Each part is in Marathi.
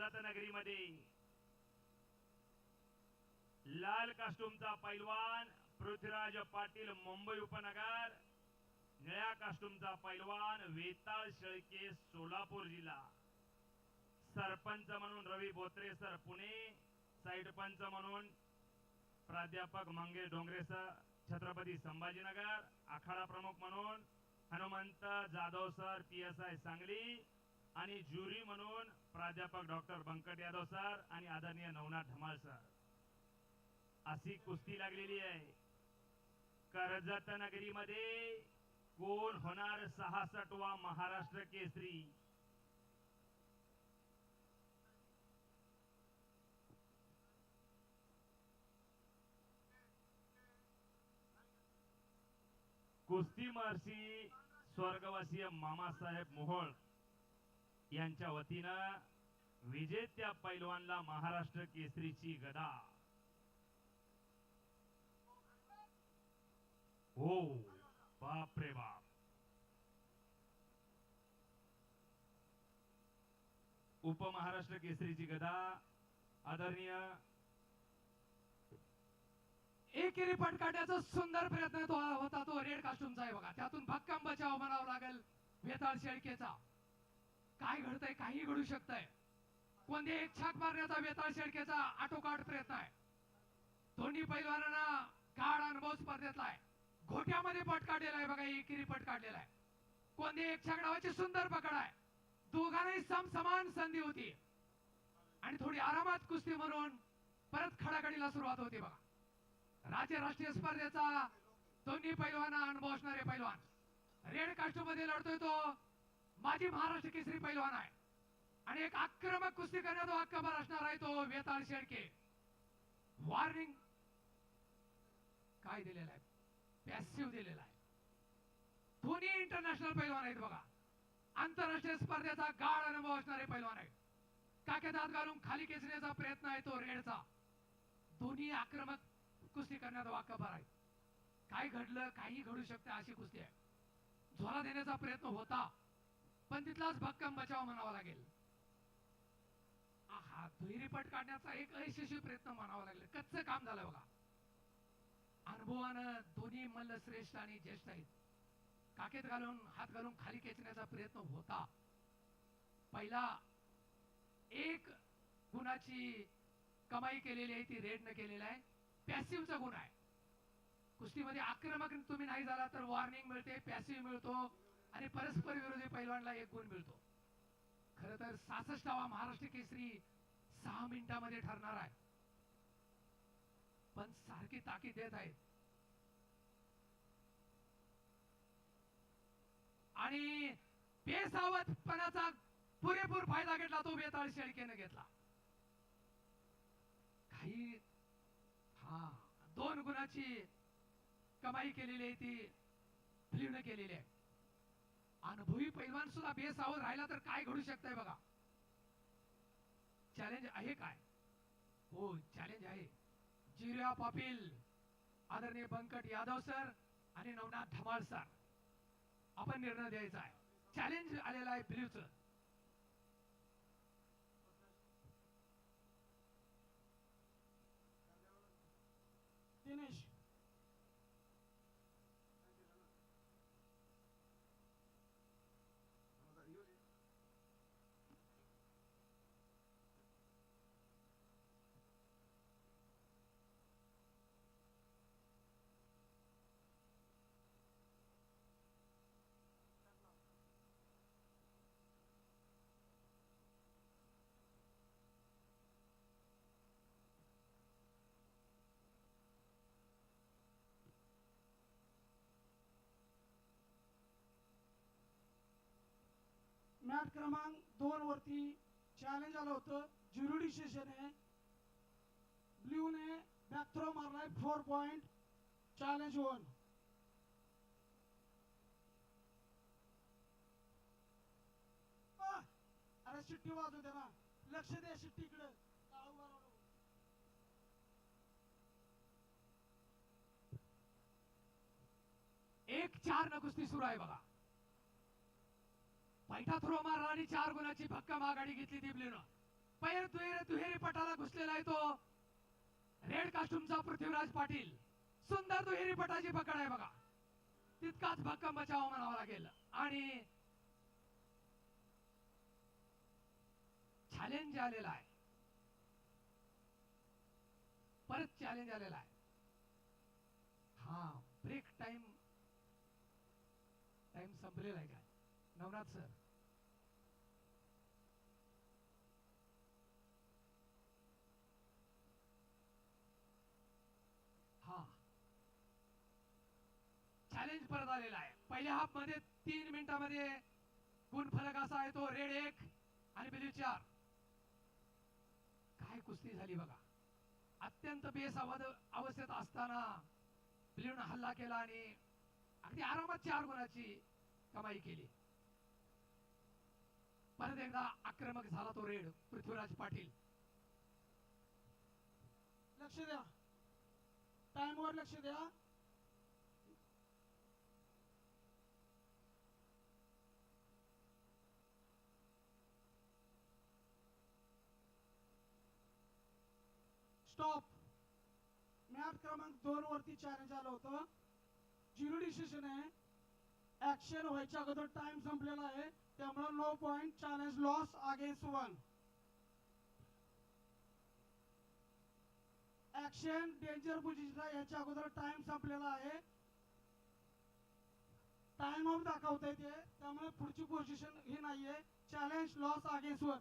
कर्जत नगरीमध्ये लाल कास्टूमचा पैलवान पृथ्वीराज पाटील मुंबई उपनगर निळ्या कास्टूमचा पैलवान वेताळ शेळके सोलापूर जिल्हा. सरपंच म्हणून रवी बोत्रे सर पुणे साईड पंच म्हणून प्राध्यापक मंगेश डोंगरे सर छत्रपती संभाजीनगर आखाडा प्रमुख म्हणून Hanumant Jadhav sir P S I Sangli आणि ज्युरी म्हणून प्राध्यापक डॉक्टर बंकट यादव सर आणि आदरणीय नवनाथ धमाल सर. अशी कुस्ती लागलेली आहे. कर्जत नगरीमध्ये कोण होणार सहासष्टवा महाराष्ट्र केसरी? कुस्ती महर्षी स्वर्गवासीय मामासाहेब मोहोळ. यांच्या वतीनं विजेत्या पैलवानला महाराष्ट्र केसरीची गदा. हो बाप रे बाप. उपमहाराष्ट्र केसरीची गदा आदरणीय एकेरी पट काढण्याचा सुंदर प्रयत्न तो होता तो रेड कास्ट्यूमचा आहे बघा. त्यातून भक्कम बचाव म्हणावा लागेल. वेताळ शेळकेचा. काय घडतंय काही घडू शकतंय. कोणते एक छाक मारण्याचा वेताळ शेळकेचा आटोकाट प्रयत्न आहे. दोन्ही पैलवानांना गाड अनुभव स्पर्धेतला आहे. घोट्यामध्ये पट काढलेला आहे बघा एकेरी पट काढलेला आहे. कोणते एक छाक नावाची सुंदर पकड आहे. दोघांनाही सम समान संधी होती. आणि थोडी आरामात कुस्ती म्हणून परत खडाखडीला सुरुवात होती बघा. राज्य राष्ट्रीय स्पर्धेचा दोन्ही पैलवाना अनुभव असणारे पैलवान. रेड कास्टूममध्ये लढतोय तो. माझी महाराष्ट्र केसरी पैलवान आहे. आणि एक आक्रमक कुस्ती करण्याचा तो हक्कभर असणार आहे तो वेताळ शेडके वॉर्निंग काय दिलेला आहे? पॅसिव्ह दिलेला आहे. दोन्ही इंटरनॅशनल पैलवान आहेत बघा. आंतरराष्ट्रीय स्पर्धेचा गाळ अनुभव असणारे पैलवान आहेत. काके दात घालून खाली खेचण्याचा प्रयत्न आहे तो रेडचा. दोन्ही आक्रमक कुस्ती करण्याचा वाकबर आहे. काय घडलं काही घडू शकते अशी कुस्ती आहे. झोला देण्याचा प्रयत्न होता. पण तिथलाच भक्कम बचाव म्हणावा लागेल. हा दुहेरीपट काढण्याचा एक अयशस्वी प्रयत्न म्हणावा लागेल. कच्च काम झालं बघा. अनुभवानं दोन्ही मल्ल श्रेष्ठ आणि ज्येष्ठ आहेत. काकेत घालून हात घालून खाली खेचण्याचा प्रयत्न होता. पहिला एक गुणाची कमाई केलेली आहे ती रेडनं केलेला आहे. पॅसिव्हचा गुण आहे. कुस्तीमध्ये आक्रमक तुम्ही नाही झाला तर वॉर्निंग मिळते पॅसिव्ह मिळतो. आणि परस्पर विरोधी पैलवानला एक गुण मिळतो. खर तर सासष्टावा महाराष्ट्र केसरी सहा मिनिटामध्ये ठरणार आहे. पण सारखी ताकीद देत आहेत. आणि बेसावतपणाचा पुरेपूर फायदा घेतला तो बेताळ शेळकेनं घेतला. काही हा दोन गुणाची कमाई केलेली आहे ती फिल्मनं केलेली आहे. अनुभवी पैलवान सुद्धा बेसावध राहिला तर काय घडू शकतंय बघा? चॅलेंज आहे काय? हो चॅलेंज आहे. जिर्या पाटील आदरणीय बंकट यादव सर आणि नवनाथ धमाळ सर आपण निर्णय द्यायचा आहे. चॅलेंज आलेला आहे ब्ल्यूच दिनेश क्रमांक दोन वरती चॅलेंज आलं होतं. ज्युरिडी सेशन आहे. ब्ल्यूने बॅक थ्रो मारलाय. फोर पॉइंट चॅलेंज वन अरे शिट्टी वाजू दे ना. लक्ष द्या शिट्टीकडे एक चार न कुस्ती सुरू आहे बघा. पैठा थ्रो मारला आणि चार गुणाची भक्कम आघाडी घेतली ती पैर दुहेरी दुहेरी पटाला घुसलेला आहे तो. रेड कास्टूमचा पृथ्वीराज पाटील. सुंदर दुहेरी पटाची पकड आहे बघा. तितकाच भक्कम बचाव म्हणावा लागेल. आणि चॅलेंज आलेला आहे. परत चॅलेंज आलेला आहे. हा ब्रेक टाइम टाइम संपलेला आहे काय नवनाथ सर हा चॅलेंज परत आलेला आहे. पहिल्या हाफमध्ये तीन मिनिटामध्ये गुण फलक असा आहे तो रेड एक आणि ब्ल्यू चार. काय कुस्ती झाली बघा. अत्यंत बेस अवस्थेत असताना ब्ल्यूनं हल्ला केला आणि अगदी आरामात चार गुणाची कमाई केली. परत एकदा आक्रमक झाला तो रेड पृथ्वीराज पाटील. लक्ष द्या. टाइमवर लक्ष द्या. स्टॉप मॅच क्रमांक दोन वरती चॅलेंज आलं होतं. झिरो डिसिशन आहे. ऍक्शन व्हायच्या अगोदर टाइम संपलेला आहे. त्यामुळे no point challenge loss against one action danger position याच्या अगोदर टाइम संपलेला आहे. टाइम ऑफ दाखवता येते त्यामुळे पुढची पोझिशन ही नाहीये. चॅलेंज लॉस अगेन्स्ट वन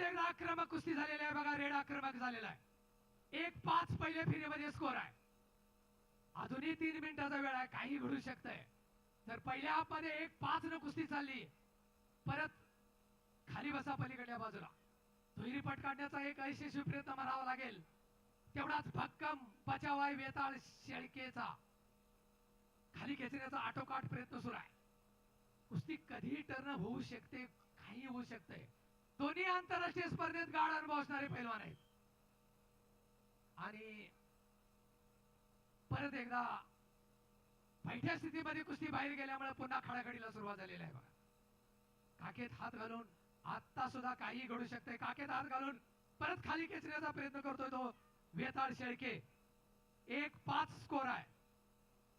एकदा आक्रमक कुस्ती झालेली आहे बघा रेड आक्रमक झालेला आहे. एक पाच पहिल्या फेरीमध्ये स्कोर आहे. अजूनही तीन मिनिटाचा वेळ आहे काही घडू शकतंय. तर पहिल्या हाफमध्ये एक पाच न कुस्ती चालली. परत खाली बसा पलीकडल्या बाजूला. दुहेरी पट काढण्याचा एक यशस्वी प्रयत्न म्हणावा लागेल. तेवढाच भक्कम बचाव आहे वेताळ शेळकेचा. खाली खेचण्याचा आटोकाट प्रयत्न सुरू आहे. कुस्ती कधीही टर्न होऊ शकते काही होऊ शकते दोन्ही आंतरराष्ट्रीय स्पर्धेत गाड अनुभव असणारे पैलवान आहेत. आणि परत एकदा पैठ्या स्थितीमध्ये कुस्ती बाहेर गेल्यामुळे पुन्हा खडाखडीला सुरुवात झालेली आहे बघा. काकेत हात घालून आता सुद्धा काही घडू शकते. काकेत हात घालून परत खाली खेचण्याचा प्रयत्न करतोय तो वेताळ शेळके. एक पाच स्कोर आहे.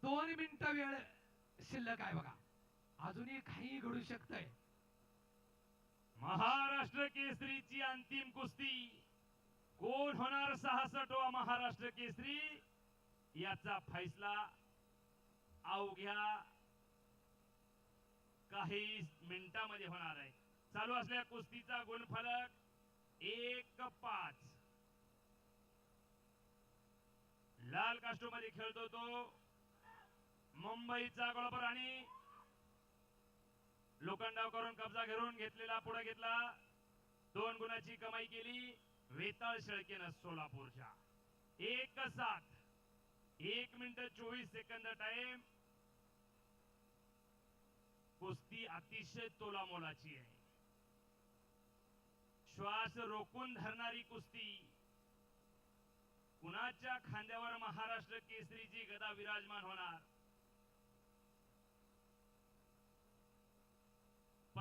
दोन मिनिट वेळ शिल्लक आहे बघा. अजूनही काही घडू शकतंय. महाराष्ट्र केसरीची अंतिम कुस्ती. कोण होणार सहासष्टवा महाराष्ट्र केसरी. याचा फैसला अवघ्या काही मिनिटांमध्ये होणार आहे. चालू असल्या कुस्तीचा गुणफलक एक पाच. लाल कास्टो मध्ये खेळतो तो. मुंबईचा गोळपर आणि लोखंडाव करून कब्जा घेऊन घेतलेला पुढे घेतला. दोन गुणाची कमाई केली वेताळ शेळकेनं सोलापूरच्या. एक सात एक मिनिट चोवीस सेकंद टाइम कुस्ती अतिशय तोलामोलाची आहे. श्वास रोखून धरणारी कुस्ती. कुणाच्या खांद्यावर महाराष्ट्र केसरीची गदा विराजमान होणार?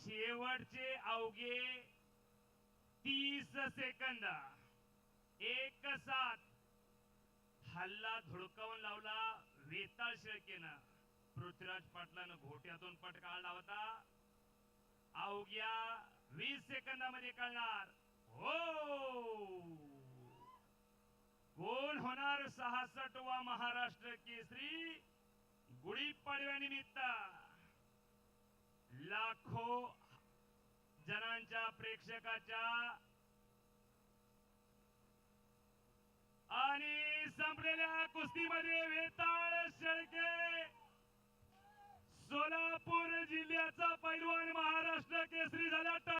शेवटचे अवघे तीस सेकंद. एक सात. हल्ला धुडकावून लावला वेताळ शिळकेनं. पृथ्वीराज पाटलानं घोट्यातून पट काढला होता. अवघ्या वीस सेकंदामध्ये कळणार. हो! कोण होणार सहासष्टवा महाराष्ट्र केसरी गुढीपाडव्यानिमित्त. लाखो जणांच्या प्रेक्षकाच्या आणि संपलेल्या कुस्तीमध्ये वेताळ शेळके. सोलापूर जिल्ह्याचा पैलवान महाराष्ट्र केसरी झाला.